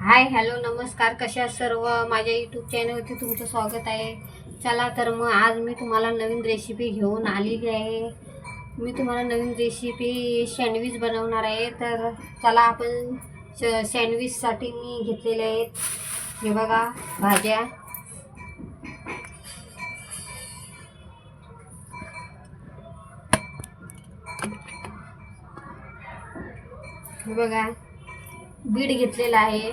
Hi hello नमस्कार. कशा सर्व? माझ्या यूट्यूब चॅनलवरती तुमचं स्वागत आहे. चला तर मग आज मी तुम्हाला नवीन रेसिपी घेऊन आलेली आहे. मी तुम्हाला नवीन रेसिपी सँडविच बनवणार आहे. तर चला आपण श सँडविचसाठी मी घेतलेले आहेत. हे बघा भाज्या. हे बघा. बीड घेतलेला आहे.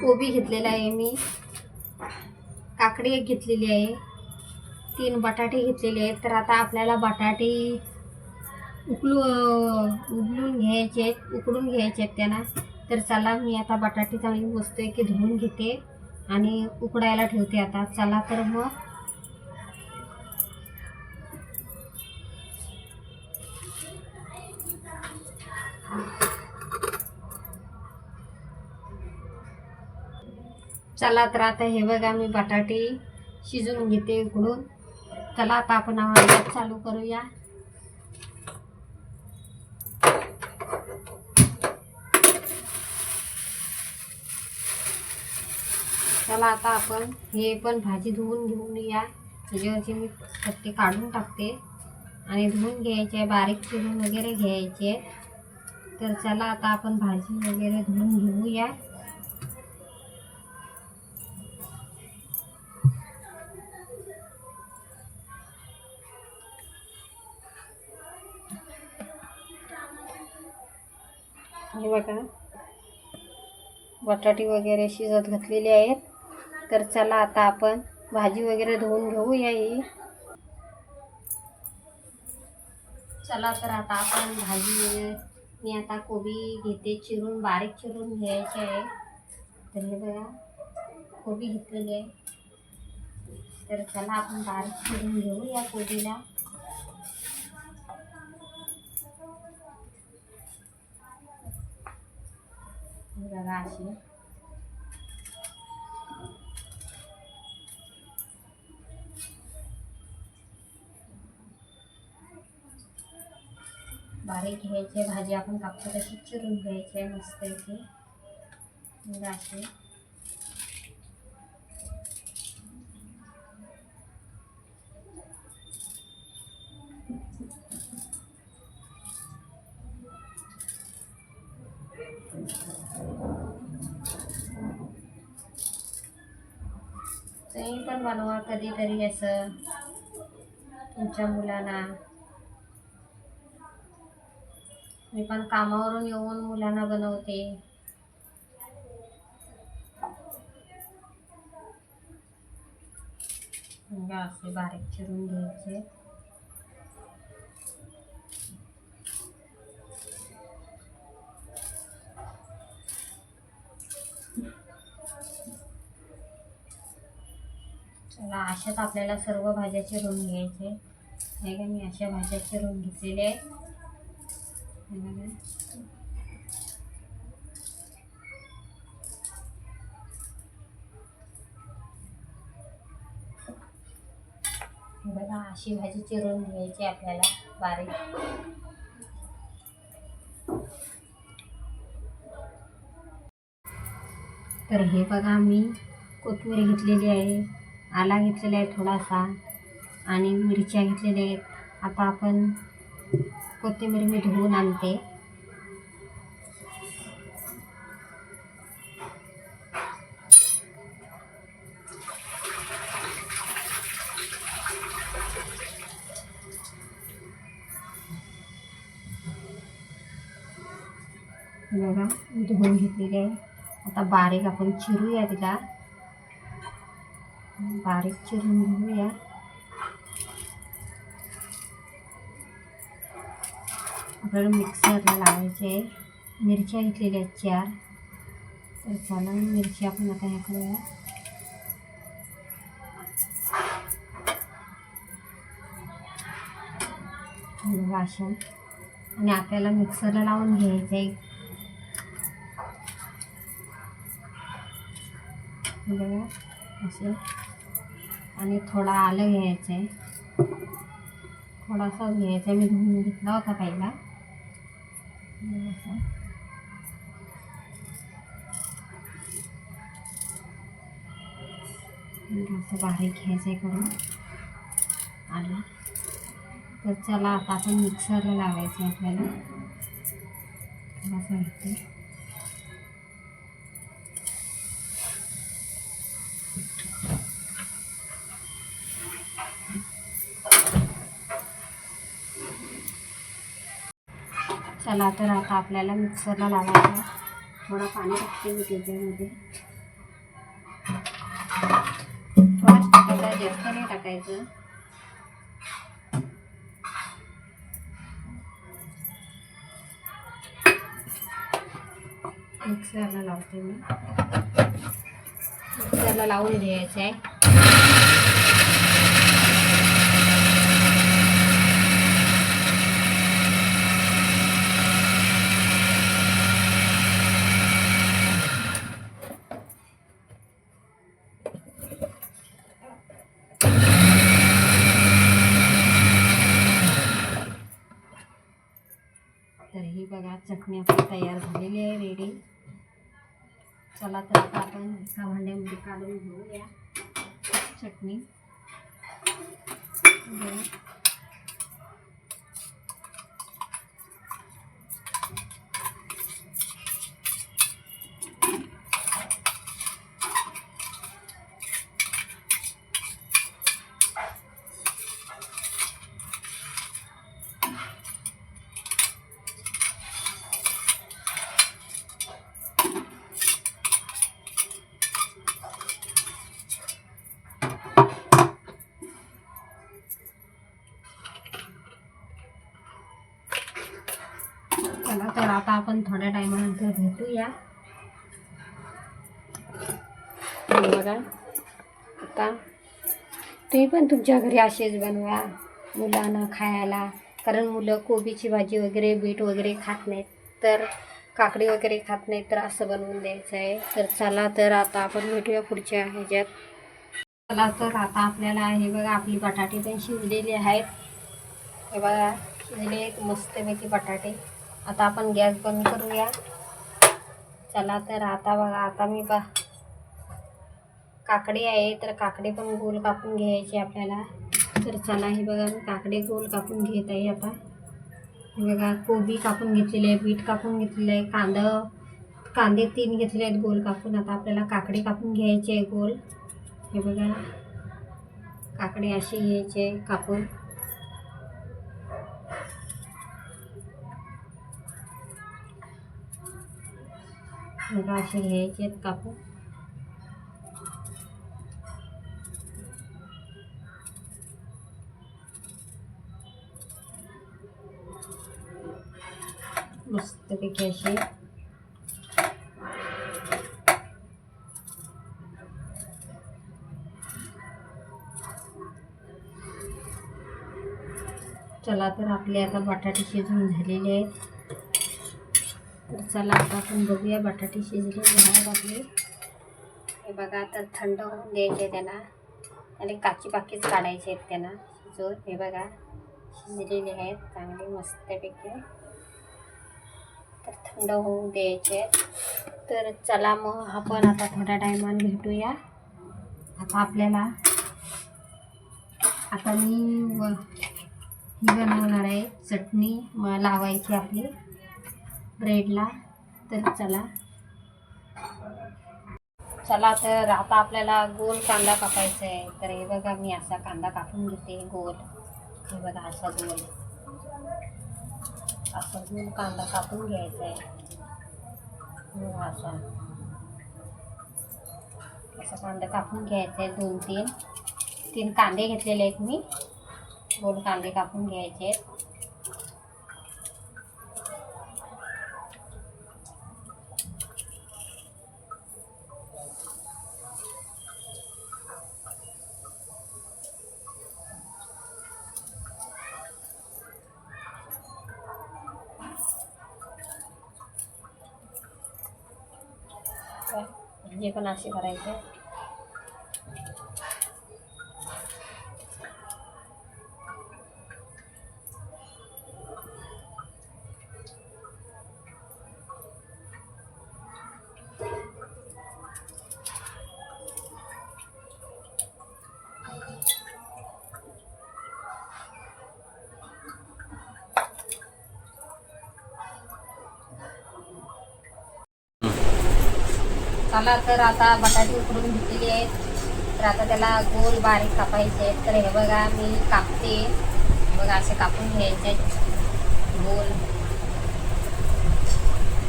कोबी घेतलेला आहे मी. काकडी एक घेतलेली आहे. तीन बटाटे घेतलेले आहेत. तर आता आपल्याला बटाटे उकलू उकलून घ्यायचे आहेत. उकडून घ्यायचे आहेत त्यांना. तर चला मी आता बटाटे चांगली मस्त की धुवून घेते आणि उकडायला ठेवते आता. चला तर मग चला तर आता हे बघा मी बटाटे शिजवून घेते उकडून चला आता आपण आवाज चालू करूया. चला आता आपण हे पण भाजी धुवून घेऊन या. त्याच्यावरची मी पत्ते काढून टाकते. आणि धुवून घ्यायचे बारीक चिरून वगैरे घ्यायचे. तर चला आता आपण भाजी वगैरे धुवून घेऊया. बघा. बटाटे वगैरे शिजत घातलेले आहेत. तर चला आता आपण भाजी वगैरे धुवून घेऊया ही. चला तर आता आपण भाजी मी आता कोबी घेते चिरून बारीक चिरून घ्यायचे आहे. तर हे बघा कोबी घेतलेली आहे. तर चला आपण बारीक चिरून घेऊ या कोबीला. बघा अशी. बारीक घ्यायचे भाजी आपण कापतो तशी चिरून घ्यायची आहे मस्त इथे अशी. तुम्ही पण बनवा कधीतरी असं तुमच्या मुलांना. मी पण कामावरून येऊन मुलांना बनवते. असे बारीक चिरून घ्यायचे. चला अशाच आपल्याला सर्व भाज्या चिरून घ्यायचे. हे का मी अशा भाज्या चिरून घेतलेल्या आहेत. बघा. बघा अशी भाजी चिरून घ्यायची आपल्याला बारीक. तर हे बघा मी कोथिंबीर घेतलेली आहे. आला घेतलेला आहे थोडासा. आणि मिरच्या घेतलेल्या आहेत. आता आपण कोथिंबीर मी धुवून आणते. बघा धुवून घेतलेली आहे. आता बारीक आपण चिरूया तिला. बारीक चिरून घेऊया. आपल्याला मिक्सरला लावायचे मिरच्या घेतलेल्या आहेत चार. तर चला मिरची आपण आता हे करूया. वाशन आणि आपल्याला मिक्सरला लावून घ्यायचं आहे. बघा असे. आणि थोडा आलं घ्यायचं आहे थोडासा घ्यायचा मी धुवून घेतला होता पहिला. असं बारीक घ्यायचं आहे करून. आलं. तर चला आता आपण मिक्सरला लावायचं आपल्याला. थोडासा घेते चला तर आता आपल्याला मिक्सरला लावायचं थोडं पाणी टाकते मी त्याच्यामध्ये. थोडंच टाकायचं जास्त नाही टाकायचं. मिक्सरला लावते मी. मिक्सरला लावून द्यायचं आहे तर ही बघा चटणी आपली तयार झालेली आहे रेडी चला तर आता आपण एका भांड्यामध्ये काढून घेऊया चटणी. चला तर आता आपण थोड्या टायमानंतर भेटूया. बघा आता तुम्ही पण तुमच्या घरी असेच बनवा मुलांना खायला. कारण मुलं कोबीची भाजी वगैरे बीट वगैरे खात नाहीत. तर काकडी वगैरे खात नाही तर असं बनवून द्यायचं आहे. तर चला तर आता आपण भेटूया पुढच्या ह्याच्यात. चला तर आता आपल्याला हे बघा आपली बटाटे पण शिजलेली आहेत. हे बघा शिजले मस्तपैकी बटाटे. आता आपण गॅस बंद करूया. चला तर आता बघा आता मी बा काकडी आहे तर काकडी पण गोल कापून घ्यायची आपल्याला. तर चला हे बघा मी काकडी गोल कापून घेत आहे आता. हे बघा कोबी कापून घेतलेली आहे बीट कापून घेतलेलं आहे कांदा कांदे तीन घेतले आहेत गोल कापून. आता आपल्याला काकडी कापून घ्यायची आहे गोल. हे बघा काकडी अशी घ्यायची आहे कापून. बघा असे घ्यायचे आहेत कापू. मस्तपैकी असे. चला तर आपले आता बटाटे शिजून झालेले आहेत. तर चला आता आपण बघूया बटाटे शिजले आहेत आपले हे बघा आता थंड होऊन द्यायचे त्यांना आणि काची बाकीच काढायचे आहेत त्यांना शिजून हे बघा शिजलेले आहेत चांगले मस्तपैकी. तर थंड होऊ द्यायचे आहेत. तर चला मग आपण आता थोड्या टायमाने भेटूया. आता आपल्याला आता मी व ही बनवणार आहे चटणी लावायची आपली. ब्रेडला. तर चला. चला तर आता आपल्याला गोल कांदा कापायचा आहे. तर हे बघा मी असा कांदा कापून घेते गोल. हे बघा असा गोल. असा गोल कांदा कापून घ्यायचा आहे. हो, असा. असा कांदा कापून घ्यायचा आहे दोन तीन तीन कांदे घेतलेले आहेत मी. गोल कांदे कापून घ्यायचे आहेत. जे पण असे करायचे. चला तर आता बटाटे उकडून घेतलेली आहेत. तर आता त्याला गोल बारीक कापायचे आहेत. तर हे बघा मी कापते. बघा असे कापून घ्यायचे आहेत. गोल.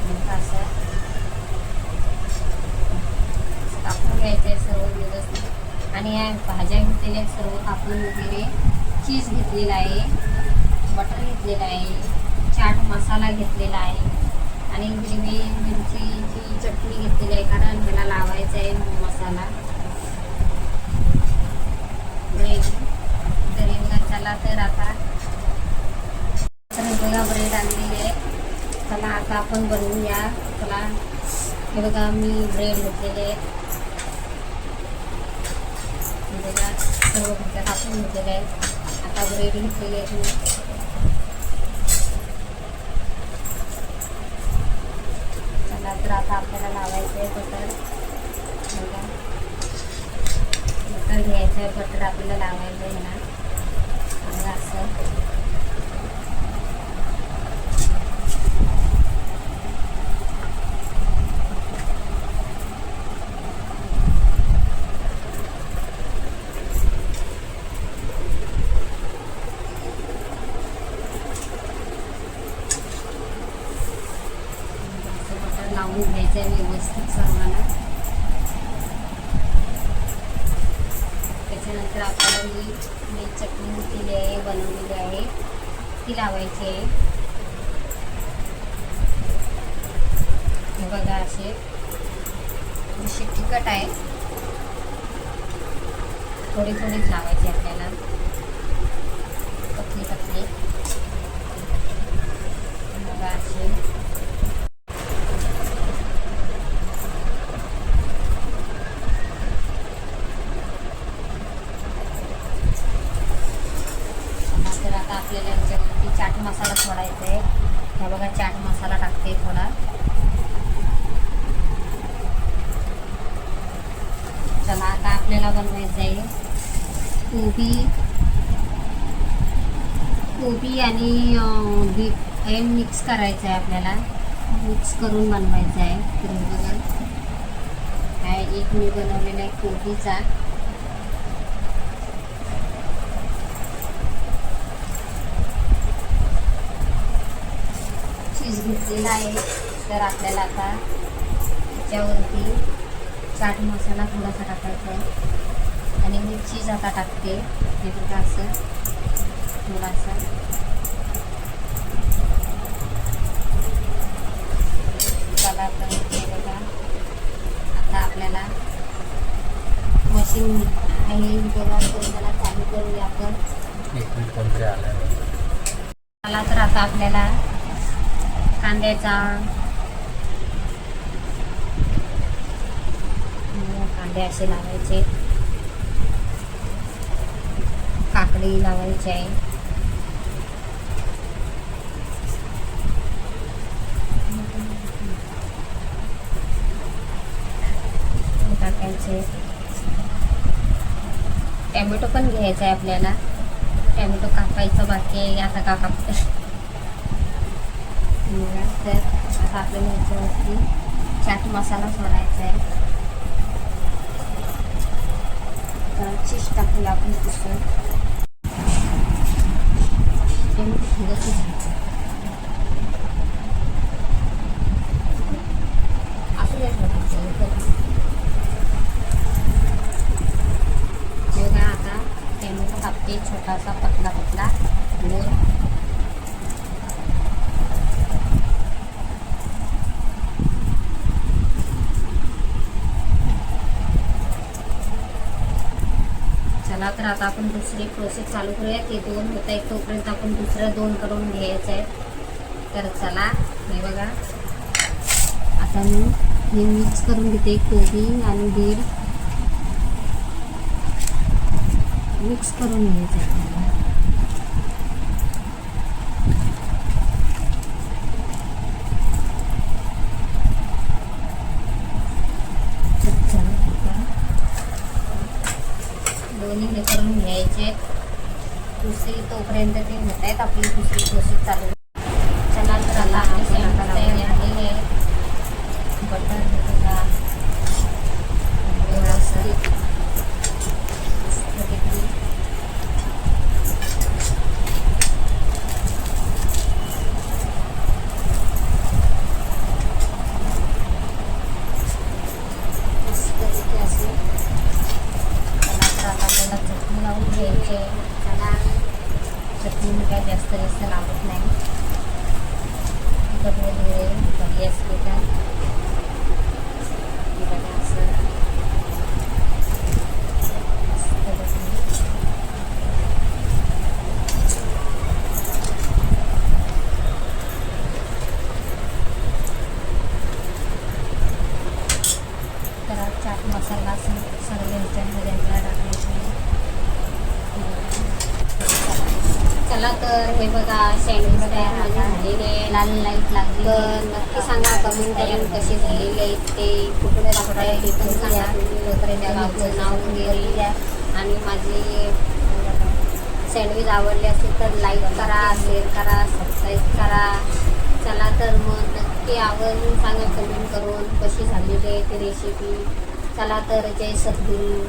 मग असं. असं कापून घ्यायचे सर्व व्यवस्थित. आणि या भाज्या घेतलेल्या आहेत सर्व कापून वगैरे. चीज घेतलेला आहे. बटर घेतलेला आहे. चाट मसाला घेतलेला आहे. आणि हिरवी मिरचीची चटणी घेतलेली आहे कारण त्याला लावायचं आहे मसाला. ब्रेड तर हे चला तर आता तर बघा ब्रेड आणलेली आहे. चला आता आपण बनवूया. चला हे बघा मी ब्रेड घेतलेले आहेत. बघा सर्व भाज्या कापून घेतलेले आहेत. आता ब्रेड घेतलेले आहेत मी चला तर आता आपल्याला बटर बघा बटर घ्यायचं आहे बटर आपल्याला लावायचं आहे ना असं असं बटर लावून घ्यायचं आहे व्यवस्थित सर्वांना. त्याच्यानंतर आपल्याला मीठ मी चटणी दिली आहे बनवलेली आहे. ती लावायची आहे. बघा असे. अशी तिखट आहे. थोडी थोडीच लावायची आपल्याला. पतली पतली बघा अशी तर आता आपल्याला याच्यावरती चाट मसाला सोडायचा आहे हा बघा चाट मसाला टाकते थोडा चला आता आपल्याला बनवायचं आहे कोबी कोबी आणि बीट हे मिक्स करायचं आहे आपल्याला. मिक्स करून बनवायचं आहे तर बघा हा एक मी बनवलेला आहे कोबीचा. चीज घेतलेला आहे. तर आपल्याला आता त्याच्यावरती चाट मसाला थोडासा टाकायचा आहे. आणि मी चीज आता टाकते. हे बघा असं. थोडासा. आपल्याला मशीन आहे बघा त्याला चालू करूया आपण. मला तर आता आपल्याला कांद्याचा कांदे असे लावायचे. काकडी लावायची आहे. घ्यायचे. टॅमॅटो पण घ्यायचा आहे आपल्याला. टॅमॅटो कापायचं बाकी आहे आता का कापते तर आता आपल्याला ह्याच्यावरती चाट मसाला सोडायचा आहे. तर चीज टाकूया आपण पुसून टॅमॅटो थोडंसं घ्यायचं असं नाही ठेवायचं, इथं. हे बघा आता टॅमॅटो कापते छोटासा पतला पतला गोल चला तर आता आपण दुसरी प्रोसेस चालू करूया ते दोन होत आहेत तोपर्यंत आपण दुसरं दोन करून घ्यायचं आहे तर चला हे बघा. आता मी हे मिक्स करून घेते. कोबी आणि बीड मिक्स करून घ्यायचं आपल्याला. दोन्ही हे करून घ्यायचे दुसरी तोपर्यंत ते होत आहेत आपली दुसरी प्रोसेस चालू चला तर आता आपली शेंगा तयारी झालेली आहे बटर हे बघा चाट मसाला स- सर्व ह्याच्यामध्ये आपल्याला टाकायचं आहे. चला तर हे बघा सँडविच तयार माझे झालेले आहे लाल लाइट लागली. तर नक्की सांगा कमेंट करून कसे झालेले आहेत ते. कुठे टाकताय ते पण सांगा. वगैरे त्या गावचं नाव वगैरे आणि माझे सँडविच आवडले असेल तर लाईक करा शेअर करा सबस्क्राईब करा. चला तर मग नक्की आवडून सांगा कमेंट करून कशी झालेली आहे ती रेसिपी चला तर जय सद्गुरू.